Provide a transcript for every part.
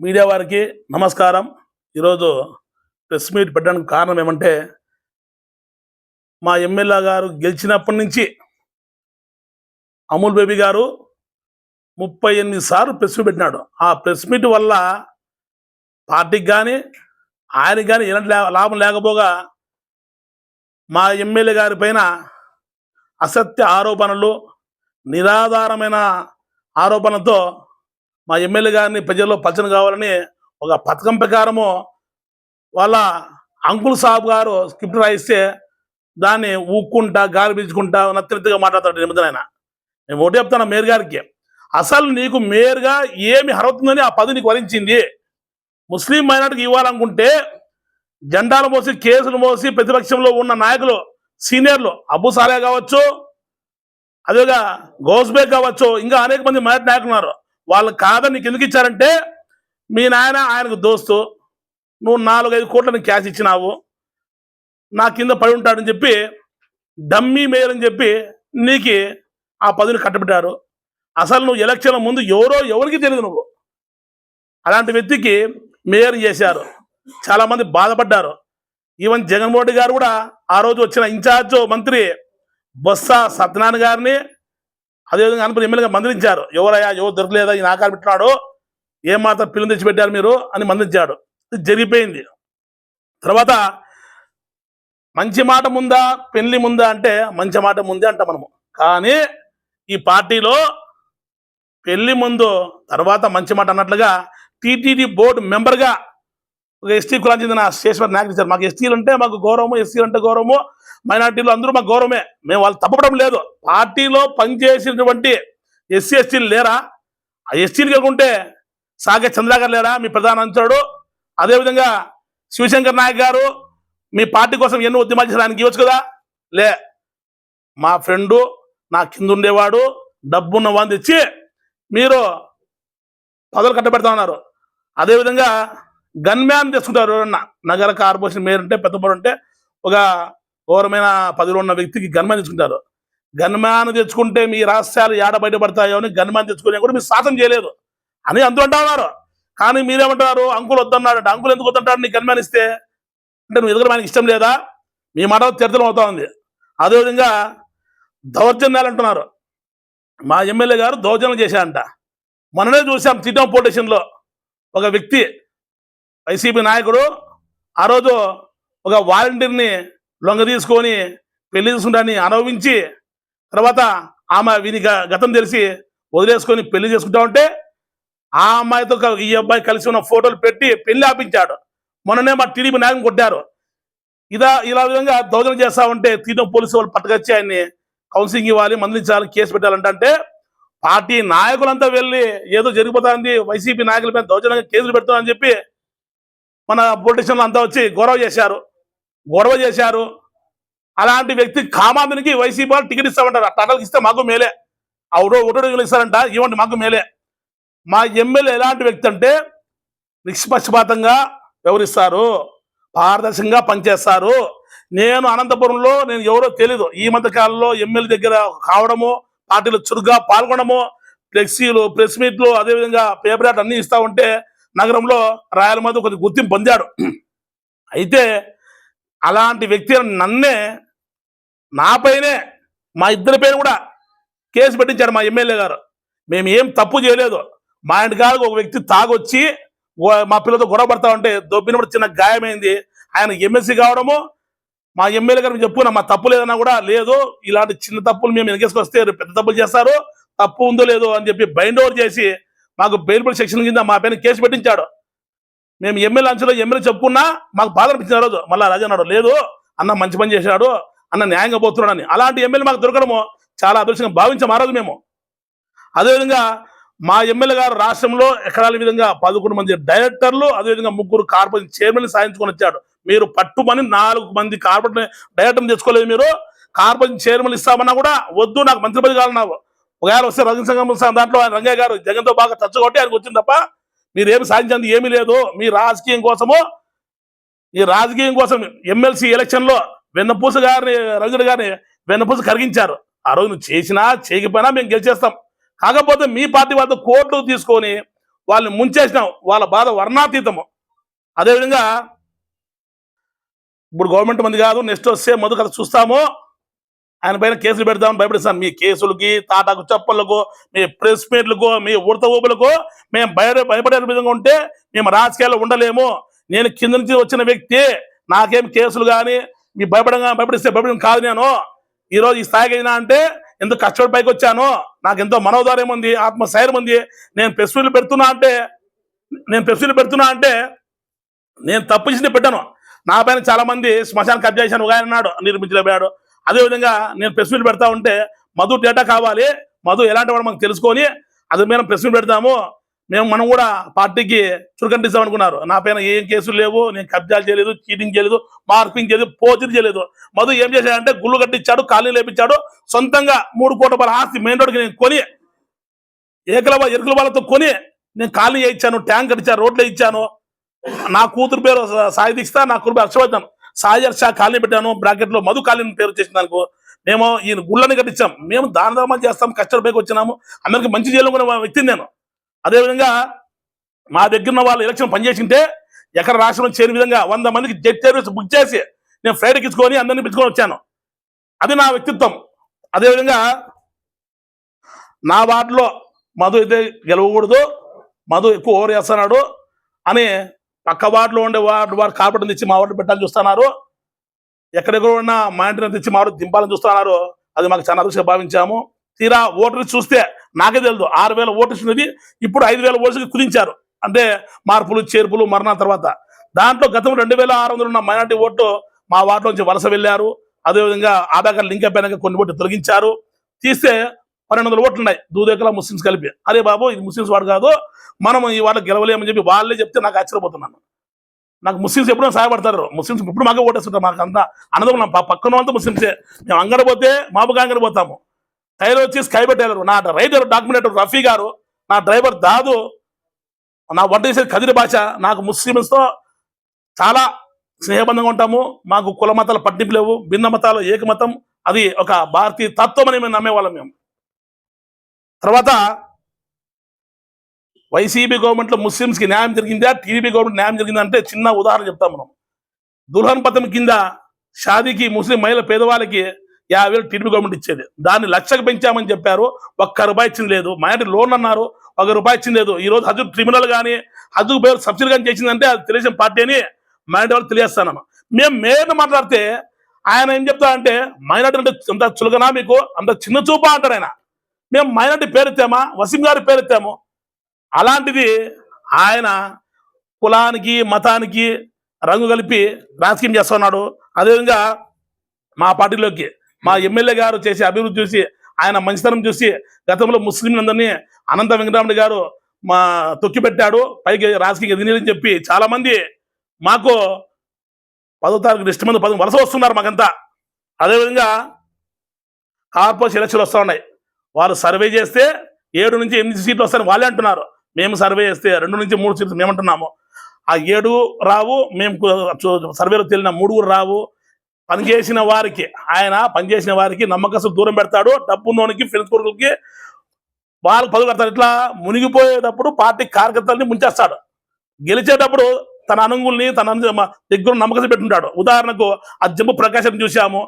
Media వారికి నమస్కారం. ఈరోజు ప్రెస్ మీట్ పెట్టడానికి కారణం ఏమంటే మా ఎమ్మెల్యే గారు గెలిచినప్పటి నుంచి అమూల్ బేబీ గారు ముప్పై ఎనిమిది సార్లు ప్రెస్ మీట్ పెట్టినాడు. ఆ ప్రెస్ మీట్ వల్ల పార్టీకి కానీ ఆయనకి కానీ ఎలాంటి లాభం లేకపోగా మా ఎమ్మెల్యే గారి పైన అసత్య ఆరోపణలు నిరాధారమైన ఆరోపణలతో మా ఎమ్మెల్యే గారిని ప్రజల్లో పచ్చన కావాలని ఒక పథకం ప్రకారము వాళ్ళ అంకుల్ సాబ్ గారు స్క్రిప్ట్ రాయిస్తే దాన్ని ఊక్కుంటా గాలి పీల్చుకుంటా నత్తినెత్తిగా మాట్లాడతాడు నిమిత్తం ఆయన నేను ఒకటి చెప్తాను మేయర్ గారికి. అసలు నీకు మేయర్గా ఏమి హరవుతుందని ఆ పదవి నీకు వరించింది. ముస్లిం మైనార్టీకి ఇవ్వాలనుకుంటే జెండాలు మోసి కేసులు మోసి ప్రతిపక్షంలో ఉన్న నాయకులు సీనియర్లు అబు సాలే కావచ్చు అదేగా గౌస్బేగ్ కావచ్చు ఇంకా అనేక మంది మైనార్టీ నాయకులు ఉన్నారు. వాళ్ళు కాదని నీకు ఎందుకు ఇచ్చారంటే మీ నాయన ఆయనకు దోస్తు నువ్వు నాలుగైదు కోట్లని క్యాష్ ఇచ్చినావు నా కింద పడి ఉంటాడని చెప్పి డమ్మీ మేయర్ అని చెప్పి నీకు ఆ పదవిని కట్టబెట్టారు. అసలు నువ్వు ఎలక్షన్ల ముందు ఎవరో ఎవరికి తెలియదు నువ్వు. అలాంటి వ్యక్తికి మేయర్ చేశారు. చాలామంది బాధపడ్డారు. ఈవెన్ జగన్మోహన్ రెడ్డి గారు కూడా ఆ రోజు వచ్చిన ఇన్ఛార్జ్ మంత్రి బొత్స సత్యనారాయణ గారిని అదేవిధంగా అనుకుని ఎమ్మెల్యేగా మందలించారు. ఎవరయ్యా ఎవరు దొరకలేదా ఈ నాకాలు పెట్టినాడు? ఏమాత్రం మాత్రం పిల్లలు తెచ్చి పెట్టారు మీరు? అని మందించాడు ఇది జరిగిపోయింది. తర్వాత మంచి మాట ముందా పెళ్ళి ముందా అంటే మంచి మాట ముందే అంట మనము. కానీ ఈ పార్టీలో పెళ్ళి ముందు తర్వాత మంచి మాట అన్నట్లుగా టీటీడీ బోర్డు మెంబర్గా ఒక ఎస్టీ కులానికి చెందిన శేషవర్ నాయకులు ఇచ్చారు. మాకు ఎస్టీలు అంటే మాకు గౌరవము ఎస్సీలు అంటే గౌరవము మైనార్టీలు అందరూ మాకు గౌరవమే. మేము వాళ్ళు తప్పడం లేదు. పార్టీలో పనిచేసినటువంటి ఎస్సీ ఎస్టీలు లేరా? ఆ ఎస్టీలు కాకుంటే సాగే చంద్రగారు లేరా? మీ ప్రధాన అంచడు అదేవిధంగా శివశంకర్ నాయక్ గారు మీ పార్టీ కోసం ఎన్నో ఉద్యమాలు చేసిన ఆయనకి ఇవ్వచ్చు కదా? లే మా ఫ్రెండు నా కింద ఉండేవాడు. డబ్బున్న వాడిని ఇచ్చి మీరు పదవులు కట్టబెడతా ఉన్నారు. అదేవిధంగా గన్ మ్యాన్ తెచ్చుకుంటారు ఎవరన్నా. నగర కార్పొరేషన్ మేయర్ ఉంటే పెద్దపడు ఉంటే ఒక ఘోరమైన పదవిలో ఉన్న వ్యక్తికి గన్ మ్యాన్ తెచ్చుకుంటారు. గన్ మ్యాన్ తెచ్చుకుంటే మీ రహస్యాలు ఏడ బయటపడతాయో అని గన్ మ్యాన్ తెచ్చుకునే కూడా మీరు సాధన చేయలేదు. అని అందరూ అంటా ఉన్నారు. కానీ మీరేమంటారు అంకుల్ వద్దన్నాడు అంటే అంకుల్ ఎందుకు వద్దంటాడు? నీ గన్ మ్యాన్ ఇస్తే? అంటే నువ్వు ఎదుగురు మనకి ఇష్టం లేదా? మీ మాట చర్చలు అవుతా ఉంది. అదేవిధంగా దౌర్జన్యాలు అంటున్నారు. మా ఎమ్మెల్యే గారు దౌర్జన్యం చేశారంట. మొన్ననే చూసాం తిట్టం పొలిటీషన్లో ఒక వ్యక్తి వైసీపీ నాయకుడు ఆ రోజు ఒక వాలంటీర్ని లొంగ తీసుకొని పెళ్ళి చేసుకుంటాన్ని అనుభవించి తర్వాత ఆమె వీని గ- గతం తెలిసి వదిలేసుకొని పెళ్ళి చేసుకుంటా ఉంటే ఆ అమ్మాయితో ఈ అబ్బాయి కలిసి ఉన్న ఫోటోలు పెట్టి పెళ్ళి ఆపించాడు. మొన్ననే మా టీడీపీ నాయకుని కొట్టారు. ఇదా ఇలా విధంగా దౌర్జన్యం చేస్తా ఉంటే తీయడం పోలీసు వాళ్ళు పట్టుకొచ్చి ఆయన్ని కౌన్సిలింగ్ ఇవ్వాలి మందించాలి కేసు పెట్టాలంటే అంటే పార్టీ నాయకులంతా వెళ్ళి ఏదో జరిగిపోతుంది వైసీపీ నాయకుల మీద దౌర్జన్యంగా కేసులు పెడుతున్నారని చెప్పి మన పొలిటీషియన్లు అంతా వచ్చి గొడవ చేశారు. గొడవ చేశారు. అలాంటి వ్యక్తి కామాంధనికి వైసీపీ వాళ్ళు టికెట్ ఇస్తామంటారు. అట్లా ఇస్తే మాకు మేలే. ఆ ఒకటో ఒకటో ఇస్తారంట. ఇవ్వండి మాకు మేలే. మా ఎమ్మెల్యే ఎలాంటి వ్యక్తి అంటే నిష్పక్షపాతంగా వ్యవహరిస్తారు. పారదర్శకంగా పనిచేస్తారు. నేను అనంతపురంలో నేను ఎవరో తెలీదు. ఈ మధ్యకాలంలో ఎమ్మెల్యే దగ్గర కావడము పార్టీలో చురుగ్గా పాల్గొనడము ఫ్లెక్సీలు ప్రెస్ మీట్లు అదేవిధంగా పేపర్ అన్నీ అన్ని ఇస్తా ఉంటే నగరంలో రాయల మీద కొద్ది గుర్తింపు పొందాడు. అయితే అలాంటి వ్యక్తి నన్నే నాపైనే మా ఇద్దరి పైన కూడా కేసు పెట్టించారు మా ఎమ్మెల్యే గారు. మేము ఏం తప్పు చేయలేదు. మా ఇంటికాడకు ఒక వ్యక్తి తాగొచ్చి మా పిల్లతో గొడవ పడతా ఉంటే దొబ్బినప్పుడు చిన్న గాయమైంది. ఆయన ఎమ్మెల్సీ కావడము మా ఎమ్మెల్యే గారికి చెప్పుకున్నా మా తప్పు లేదన్నా కూడా లేదు ఇలాంటి చిన్న తప్పులు మేము వెనకేసుకొస్తే పెద్ద తప్పులు చేస్తారు తప్పు ఉందో లేదో అని చెప్పి బైండ్ ఓవర్ చేసి మాకు బెయిల్బుల్ సెక్షన్ కింద మా పైన కేసు పెట్టించాడు. మేము ఎమ్మెల్యే అంచులో ఎమ్మెల్యే చెప్పుకున్నా మాకు బాధ అనిపించిన రోజు. మళ్ళీ రాజు అన్నాడు లేదు అన్న మంచి పని చేశాడు అన్న న్యాయంగా పోతున్నాడని. అలాంటి ఎమ్మెల్యే మాకు దొరకడము చాలా అదృష్టంగా భావించాం ఆ రోజు మేము. అదేవిధంగా మా ఎమ్మెల్యే గారు రాష్ట్రంలో ఎకరాల విధంగా పదకొండు మంది డైరెక్టర్లు అదేవిధంగా ముగ్గురు కార్పొరేషన్ చైర్మన్ సాధించుకొని వచ్చాడు. మీరు పట్టుమని నాలుగు మంది కార్పొరేట్ డైరెక్టర్ తెచ్చుకోలేదు మీరు. కార్పొరేషన్ చైర్మన్ ఇస్తామన్నా కూడా వద్దు నాకు మంత్రి పదవి కావాలన్నావు. ఒకవేళ వస్తే రంగ సంఘం దాంట్లో ఆయన రంగయ్య గారు జగన్తో బాగా తచ్చగొట్టి ఆయనకు వచ్చింది తప్ప మీరేమి సాధించింది ఏమీ లేదు. మీ రాజకీయం కోసము ఈ రాజకీయం కోసం ఎమ్మెల్సీ ఎలక్షన్లో వెన్నపూస గారిని రంగుడు గారిని వెన్నపూస కరిగించారు. ఆ రోజు నువ్వు చేసినా చేయకపోయినా మేము గెలిచేస్తాం. కాకపోతే మీ పార్టీ వాళ్ళతో కోర్టు తీసుకొని వాళ్ళని ముంచేసినాం. వాళ్ళ బాధ వర్ణాతీతము. అదేవిధంగా ఇప్పుడు గవర్నమెంట్ మంది కాదు నెక్స్ట్ వస్తే మధు కథ చూస్తాము. ఆయన పైన కేసులు పెడతామని భయపడిస్తాను మీ కేసులకి తాటాకు చప్పలకు మీ ప్రెస్ మీట్లకు మీ ఉడత ఊపులకు మేము భయ భయపడే విధంగా ఉంటే మేము రాజకీయాల్లో ఉండలేము. నేను కింద నుంచి వచ్చిన వ్యక్తి నాకేం కేసులు కానీ మీ భయపడంగా భయపడిస్తే భయపడం కాదు నేను. ఈ రోజు ఈ స్థాయికి అయినా అంటే ఎంతో కష్టపడి పైకి వచ్చాను. నాకు ఎంతో మనోధార్యం ఉంది ఆత్మస్థైర్యం ఉంది. నేను ప్రెస్ మీట్లు పెడుతున్నా అంటే నేను ప్రెస్ మీట్లు పెడుతున్నా అంటే నేను తప్పించింది పెట్టాను. నా పైన చాలామంది శ్మశాన కబ్జా చేశాను ఒక ఆయన అన్నాడు నిర్మించలేపాడు అదేవిధంగా నేను ప్రెస్ మీట్ పెడతా ఉంటే మధు డేటా కావాలి. మధు ఎలాంటి వాడు మాకు తెలుసుకొని అది మేము ప్రెస్ మీట్ పెడతాము. మేము మనం కూడా పార్టీకి చురుకంటిస్తాం అనుకున్నారు. నా పైన ఏం కేసులు లేవు నేను కబ్జాలు చేయలేదు చీటింగ్ చేయలేదు మార్పింగ్ చేయలేదు పోతింగ్ చేయలేదు. మధు ఏం చేశాడంటే గుళ్ళు కట్టించాడు కాలనీ లేపించాడు. సొంతంగా మూడు కోట్ల రూపాయల ఆస్తి మెయిన్ రోడ్కి నేను కొని ఏకల ఎరుకుల వాళ్ళతో కొని నేను కాలనీ ఇచ్చాను ట్యాంక్ కట్టించాను రోడ్లు ఇచ్చాను. నా కూతురు పేరు సాయి దీక్ష నా కూతురు హర్షవర్ధన్. సాయర్ షా కాలనీ పెట్టాను బ్రాకెట్లో మధు కాలనీ పేరు చేసిన మేము ఈయన గుళ్ళని కట్టించాం. మేము దాన ధర్మాలు చేస్తాం కష్టపడికి వచ్చినాము. అందరికి మంచి చేయాలనుకున్న వ్యక్తిని నేను. అదేవిధంగా మా దగ్గర ఉన్న వాళ్ళు ఎలక్షన్ పనిచేసింటే ఎక్కడ రాష్ట్రంలో చేరిన విధంగా వంద మందికి జెట్ సర్వీస్ బుక్ చేసి నేను ఫ్లైట్కి ఇచ్చుకొని అందరిని పిచ్చుకొని వచ్చాను. అది నా వ్యక్తిత్వం. అదేవిధంగా నా వార్డులో మధు అయితే గెలవకూడదు మధు ఎక్కువ ఓవర్ చేస్తున్నాడు అని పక్క వార్డులో ఉండే వార్డు వారు కార్పొరేటర్ తెచ్చి మా వార్డు పెట్టాలని చూస్తున్నారు. ఎక్కడెక్కడ ఉన్న మా ఇంటిని తెచ్చి మా వార్డు దింపాలని చూస్తున్నారు. అది మాకు చాలా అదృష్టంగా భావించాము. తీరా ఓటర్ చూస్తే నాకే తెలియదు ఆరు వేల ఓటర్స్ ఉన్నది ఇప్పుడు ఐదు వేల ఓటర్స్కి కుదించారు. అంటే మార్పులు చేర్పులు మరణం తర్వాత. దాంట్లో గతం రెండు వేల ఆరు వందలు ఉన్న మైనార్టీ ఓటు మా వార్డు నుంచి వలస వెళ్ళారు. అదేవిధంగా ఆధార్ కార్డు లింక్ అయిపోయినాక కొన్ని ఓట్లు తొలగించారు. తీస్తే పన్నెండు వందల ఓట్లు ఉన్నాయి. దూదేకల ముస్లిమ్స్ కలిపి. అరే బాబు ఇది ముస్లిమ్స్ వాడు కాదు. మనం ఈ వాళ్ళకి గెలవలేమని చెప్పి వాళ్ళే చెప్తే నాకు ఆశ్చర్యపోతున్నాను. నాకు ముస్లిమ్స్ ఎప్పుడూ సహాయపడతారు. ముస్లిమ్స్ ఇప్పుడు మాకే ఓటేస్తుంటారు మాకు అంతా అన్నదం పక్కన వాళ్ళతో ముస్లిమ్సే. మేము అంగడి పోతే మాపుగా అంగడి పోతాము. టైర్ వచ్చి స్కై టైలర్. నా రైడర్ డాక్యుమెంటర్ రఫీ గారు నా డ్రైవర్ దాదు. నా వంట చేసేది కదిరి భాష నాకు ముస్లిమ్స్తో చాలా స్నేహబంధంగా ఉంటాము. మాకు కుల మతాల పట్టింపు లేవు. భిన్న మతాలు ఏకమతం. అది ఒక భారతీయ తత్వం అని మేము నమ్మేవాళ్ళం మేము. తర్వాత వైసీపీ గవర్నమెంట్లో ముస్లిమ్స్కి న్యాయం జరిగిందా? టీడీపీ గవర్నమెంట్ న్యాయం జరిగిందా అంటే చిన్న ఉదాహరణ చెప్తాం మనం. దుల్హన్ పథకం కింద షాదీకి ముస్లిం మహిళ పేదవాళ్ళకి యాభై వేలు టీడీపీ గవర్నమెంట్ ఇచ్చేది. దాన్ని లక్షకు పెంచామని చెప్పారు. ఒక్క రూపాయి ఇచ్చింది లేదు. మైనార్టీ లోన్ అన్నారు. ఒక రూపాయి ఇచ్చింది లేదు. ఈ రోజు ట్రిబ్యునల్ కానీ హజు పేరు సబ్సిడీ కానీ చేసిందంటే అది తెలుగుదేశం పార్టీ అని మైనార్టీ వాళ్ళు తెలియస్తాను మేము మేయర్ని మాట్లాడితే ఆయన ఏం చెప్తా అంటే మైనార్టీ అంటే అంత చులకనా మీకు? అంత చిన్న చూపా అంటారు ఆయన. మేము మైనార్టీ పేరెత్తామా? వసీం గారి పేరెత్తాము. అలాంటిది ఆయన కులానికి మతానికి రంగు కలిపి రాజకీయం చేస్తున్నాడు. అదేవిధంగా మా పార్టీలోకి మా ఎమ్మెల్యే గారు చేసే అభివృద్ధి చూసి ఆయన మంచితనం చూసి గతంలో ముస్లింలందరినీ అనంత వెంకటరామరెడ్డి గారు మా తొక్కిపెట్టాడు. పైకి రాజకీయ ఎదినని చెప్పి చాలామంది మాకు పదో తారీఖు నెక్స్ట్ మంది పది వలస వస్తున్నారు మాకంతా. అదేవిధంగా కార్పొరేషన్ ఎలక్షన్లు వస్తూ ఉన్నాయి. వారు సర్వే చేస్తే ఏడు నుంచి ఎనిమిది సీట్లు వస్తాయని వాళ్ళే అంటున్నారు. మేము సర్వే చేస్తే రెండు నుంచి మూడు సీట్లు మేమంటున్నాము. ఆ ఏడు రావు మేము సర్వేలో తేలిన మూడుగురు రావు పనిచేసిన వారికి ఆయన పనిచేసిన వారికి నమ్మకస్తు దూరం పెడతాడు. డబ్బున్నోనికి ఫ్రెండ్స్ కొడుకులకి వాళ్ళు పదులు కడతారు ఇట్లా మునిగిపోయేటప్పుడు పార్టీ కార్యకర్తల్ని ముంచేస్తాడు. గెలిచేటప్పుడు తన అనుగుల్ని తన దగ్గర నమ్మకం పెట్టుంటాడు. ఉదాహరణకు ఆ జంబు ప్రకాశం చూసాము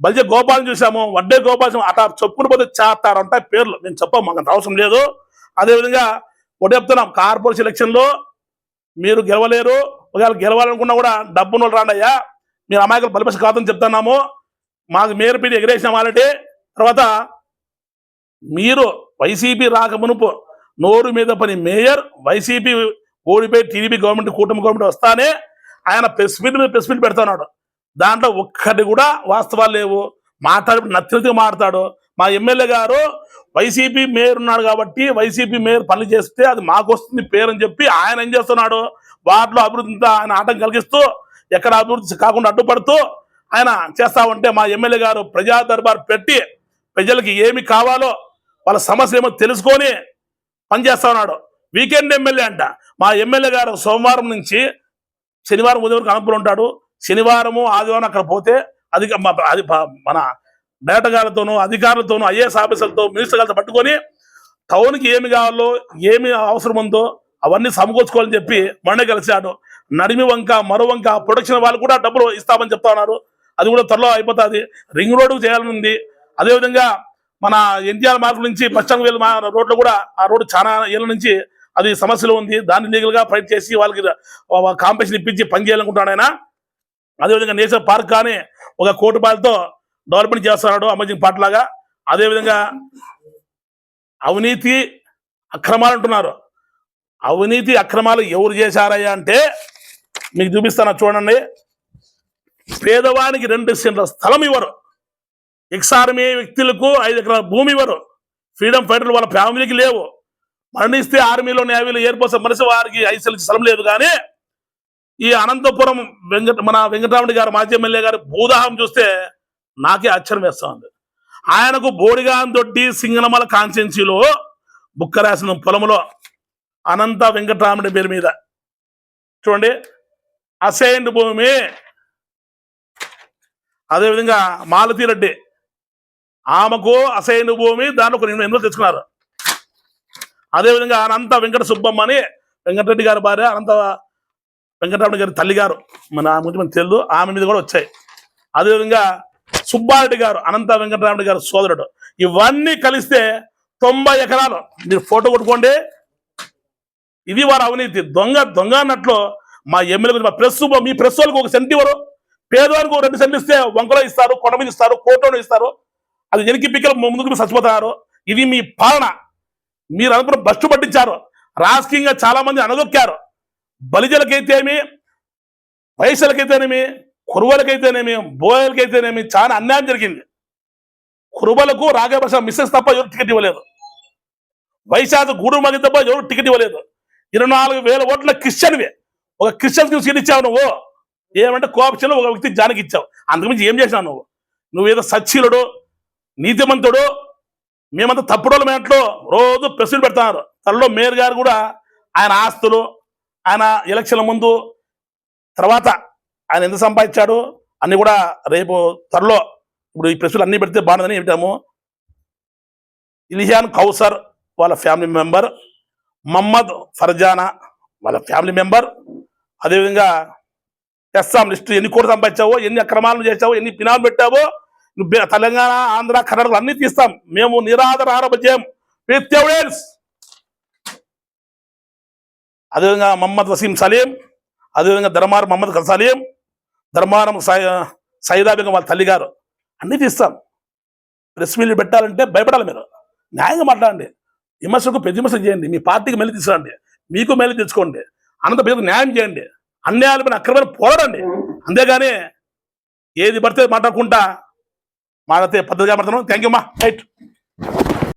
బలిజ గోపాలను చూసాము వడ్డే గోపాలం అట్లా చెప్పుకుని పోతే చేస్తారు అంటే పేర్లు. నేను చెప్పాము మాకు అంత అవసరం లేదు. అదేవిధంగా ఒకటి చెప్తున్నాం కార్పొరేషన్ ఎలక్షన్లో మీరు గెలవలేరు. ఒకవేళ గెలవాలనుకున్నా కూడా డబ్బును రాండయ్యా మీరు అమాయకులు బలిపసి కాదని చెప్తున్నాము. మాకు మేరు పీడి ఎగిరేసినాం వాళ్ళటి తర్వాత మీరు వైసీపీ రాకమునుపు నోరు మీద పని మేయర్ వైసీపీ ఓడిపోయి టీడీపీ గవర్నమెంట్ కూటమి గవర్నమెంట్ వస్తానే ఆయన ప్రెస్ మీట్ మీద ప్రెస్ మీట్ పెడతాడు దాంట్లో ఒక్కటి కూడా వాస్తవాలు లేవు. మాట్లాడి నచ్చినట్టుగా మాట్లాడు. మా ఎమ్మెల్యే గారు వైసీపీ మేయర్ ఉన్నాడు కాబట్టి వైసీపీ మేయర్ పనులు చేస్తే అది మాకు వస్తుంది పేరు అని చెప్పి ఆయన ఏం చేస్తున్నాడు? వాటిలో అభివృద్ధి ఆయన ఆటం కలిగిస్తూ ఎక్కడ అభివృద్ధి కాకుండా అడ్డుపడుతూ ఆయన చేస్తా ఉంటే మా ఎమ్మెల్యే గారు ప్రజా దర్బార్ పెట్టి ప్రజలకి ఏమి కావాలో వాళ్ళ సమస్య ఏమో తెలుసుకొని పనిచేస్తా ఉన్నాడు. వీకెండ్ ఎమ్మెల్యే అంట. మా ఎమ్మెల్యే గారు సోమవారం నుంచి శనివారం ఉదయం వరకు ఉంటాడు. శనివారము ఆదివారం అక్కడ పోతే అది అది మన డైరెక్టర్ అధికారులతోనూ ఐఏఎస్ ఆఫీసర్లతో మినిస్టర్లతో పట్టుకొని టౌన్కి ఏమి కావాలో ఏమి అవసరం ఉందో అవన్నీ సమకూర్చుకోవాలని చెప్పి మొన్నే కలిశాడు. నడిమి వంక మరో వంక ప్రొడక్షన్ వాళ్ళు కూడా డబ్బులు ఇస్తామని చెప్తా ఉన్నారు. అది కూడా త్వరలో అయిపోతుంది. రింగ్ రోడ్డు చేయాలని ఉంది. అదేవిధంగా మన ఎన్టీఆర్ మార్గం నుంచి పశ్చిమ వేలు రోడ్లు కూడా ఆ రోడ్డు చాలా ఏళ్ళ నుంచి అది సమస్యలు ఉంది. దాన్ని లీగల్గా ఫైట్ చేసి వాళ్ళకి కాంపిటీషన్ ఇప్పించి పనిచేయాలనుకుంటాడు ఆయన. అదేవిధంగా నేషనల్ పార్క్ కానీ ఒక కోటి రూపాయలతో డెవలప్మెంట్ చేస్తున్నాడు అమేజింగ్ పార్ట్ లాగా. అదేవిధంగా అవినీతి అక్రమాలు అంటున్నారు. అవినీతి అక్రమాలు ఎవరు చేశారయ్యా అంటే మీకు చూపిస్తాను చూడండి. పేదవానికి రెండు సెంట్ల స్థలం ఇవ్వరు. ఎక్సార్మీ వ్యక్తులకు ఐదు ఎకరాల భూమి ఇవ్వరు. ఫ్రీడమ్ ఫైటర్లు వాళ్ళ ఫ్యామిలీకి లేవు. మరణిస్తే ఆర్మీలో నేవీలో ఎయిర్ ఫోర్స్ మనిషి వారికి ఐదు స్థలం లేదు కానీ ఈ అనంతపురం వెంకట మన వెంకటరాముడి గారు మాజీ ఎమ్మెల్యే గారు భూదాహం చూస్తే నాకే ఆశ్చర్యం వేస్తా ఉంది ఆయనకు బోడిగాన్ దొడ్డి సింగనమల కాన్సెన్సీలో బుక్క రాసిన పొలంలో అనంత వెంకటరాముడి పేరు మీద. చూడండి అసైన్డ్ భూమి. అదేవిధంగా మాలతి రెడ్డి. ఆమెకు అసైన్డ్ భూమి దాంట్లో రెండు ఎన్నో తెచ్చుకున్నారు. అదేవిధంగా అనంత వెంకట సుబ్బమ్మ అని వెంకటరెడ్డి గారి భార్య అనంత వెంకటరమణ గారి తల్లి గారు మన గురించి మనకు తెలియదు ఆమె మీద కూడా వచ్చాయి. అదేవిధంగా సుబ్బారెడ్డి గారు అనంత వెంకటరామరెడ్డి గారు సోదరుడు. ఇవన్నీ కలిస్తే తొంభై ఎకరాలు. మీరు ఫోటో కొట్టుకోండి. ఇది వారి అవినీతి. దొంగ దొంగ అన్నట్లు మా ఎమ్మెల్యే గురించి మా ప్రెస్ మీ ప్రెస్ వాళ్ళకి ఒక సెంట్ ఇవ్వరు. పేదవారికి ఒక రెండు సెంట్లు ఇస్తే వంకలో ఇస్తారు కొండ మీద ఇస్తారు కోటలో ఇస్తారు. అది ఎనికి పిక్కలు ముందుకు చచ్చిపోతున్నారు. చచ్చిపోతారు ఇది మీ పాలన. మీరు అనుకున్న బస్టు పట్టించారు. రాజకీయంగా చాలా మంది అనదొక్కారు. బలిజలకైతేమి వయసులకైతేనేమి కురువలకైతేనేమి బోయలకైతేనేమి చాలా అన్యాయం జరిగింది. కురుబలకు రాఘవప్రసాద్ మిస్సెస్ తప్ప ఎవరు టికెట్ ఇవ్వలేదు. వైశాఖ గూడు మగి తప్ప ఎవరు టికెట్ ఇవ్వలేదు. ఇరవై నాలుగు వేల ఓట్ల క్రిస్టియన్వి. ఒక క్రిస్టియన్ సీట్ ఇచ్చావు నువ్వు. ఏమంటే కోఆప్షన్ ఒక వ్యక్తి జానికి ఇచ్చావు. అంతకుమించి ఏం చేసినావు నువ్వు? నువ్వేదో సచ్చీలుడు నీతిమంతుడు మేమంతా తప్పుడోళ్ళ మేంట్లో రోజు ప్రెసిడెంట్ పెడతారు. తనలో మేయర్ గారు కూడా ఆయన ఆస్తులు ఆయన ఎలక్షన్ల ముందు తర్వాత ఆయన ఎంత సంపాదించాడు? అన్ని కూడా రేపు త్వరలో ఇప్పుడు ఈ ప్రశ్నలు అన్ని పెడితే బాగుందని చెప్పాము. ఇలిహాన్ కౌసర్ వాళ్ళ ఫ్యామిలీ మెంబర్ మహమ్మద్ ఫర్జానా వాళ్ళ ఫ్యామిలీ మెంబర్ అదేవిధంగా ఎస్సాం లిస్టు ఎన్ని కోట్లు సంపాదించావో ఎన్ని అక్రమాలను చేసావో ఎన్ని పినాలు పెట్టావో తెలంగాణ ఆంధ్ర కర్ణాటక అన్ని తీస్తాం. మేము నిరాధార ఆరోపణ చేయం. విత్ ఎవిడెన్స్ అదేవిధంగా మహమ్మద్ వసీం సలీం అదేవిధంగా ధర్మార్ మహమ్మద్ సలీం ధర్మారం సైదాబేగం వాళ్ళ తల్లి గారు. అన్ని తీస్తాం ప్రెస్ మీట్లు పెట్టాలంటే భయపడాలి మీరు. న్యాయంగా మాట్లాడండి. విమర్శకు ప్రతి చేయండి. మీ పార్టీకి మెల్లి తీసుకురండి మీకు మెల్లి తెచ్చుకోండి అనంత పేరు న్యాయం చేయండి. అన్యాయాలపైన అక్రమైన పోరాడండి. అంతేగాని ఏది పడితే మాట్లాడుకుంటా మాట్లాడితే పద్ధతిగా మాట్లాడుతున్నాం థ్యాంక్ యూ మా రైట్